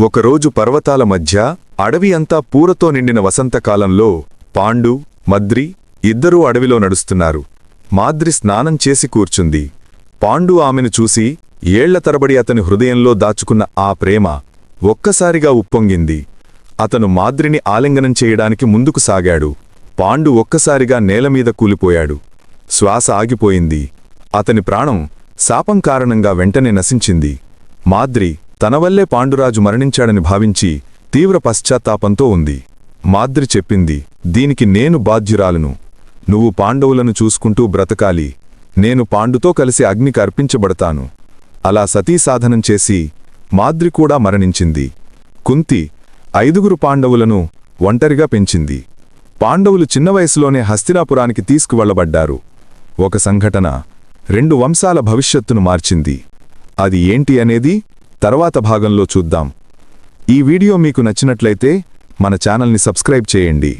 ఒకరోజు పర్వతాల మధ్య అడవి అంతా పూరతో నిండిన వసంతకాలంలో పాండు మద్రి ఇద్దరూ అడవిలో నడుస్తున్నారు. మాద్రి స్నానం చేసి కూర్చుంది. పాండు ఆమెను చూసి ఏళ్ళ తరబడి అతని హృదయంలో దాచుకున్న ఆ ప్రేమ ఒక్కసారిగా ఉప్పొంగింది. అతను మాద్రిని ఆలింగనం చేయడానికి ముందుకు సాగాడు. పాండు ఒక్కసారిగా నేలమీద కూలిపోయాడు. శ్వాస ఆగిపోయింది. అతని ప్రాణం శాపం కారణంగా వెంటనే నశించింది. మాద్రి తన వల్లే పాండురాజు మరణించాడని భావించి తీవ్ర పశ్చాత్తాపంతో ఉంది. మాద్రి చెప్పింది దీనికి నేను బాధ్యురాలను. నువ్వు పాండవులను చూసుకుంటూ బ్రతకాలి. నేను పాండుతో కలిసి అగ్నికి అర్పించబడతాను. అలా సతీ సాధనం చేసి మాద్రి కూడా మరణించింది. కుంతి ఐదుగురు పాండవులను ఒంటరిగా పెంచింది. పాండవులు చిన్న వయసులోనే హస్తినాపురానికి తీసుకువెళ్ళబడ్డారు. ఒక సంఘటన రెండు వంశాల భవిష్యత్తును మార్చింది. అది ఏంటి అనేది తర్వాత భాగంలో చూద్దాం. ఈ వీడియో మీకు నచ్చినట్లయితే మన ఛానల్ని సబ్స్క్రైబ్ చేయండి.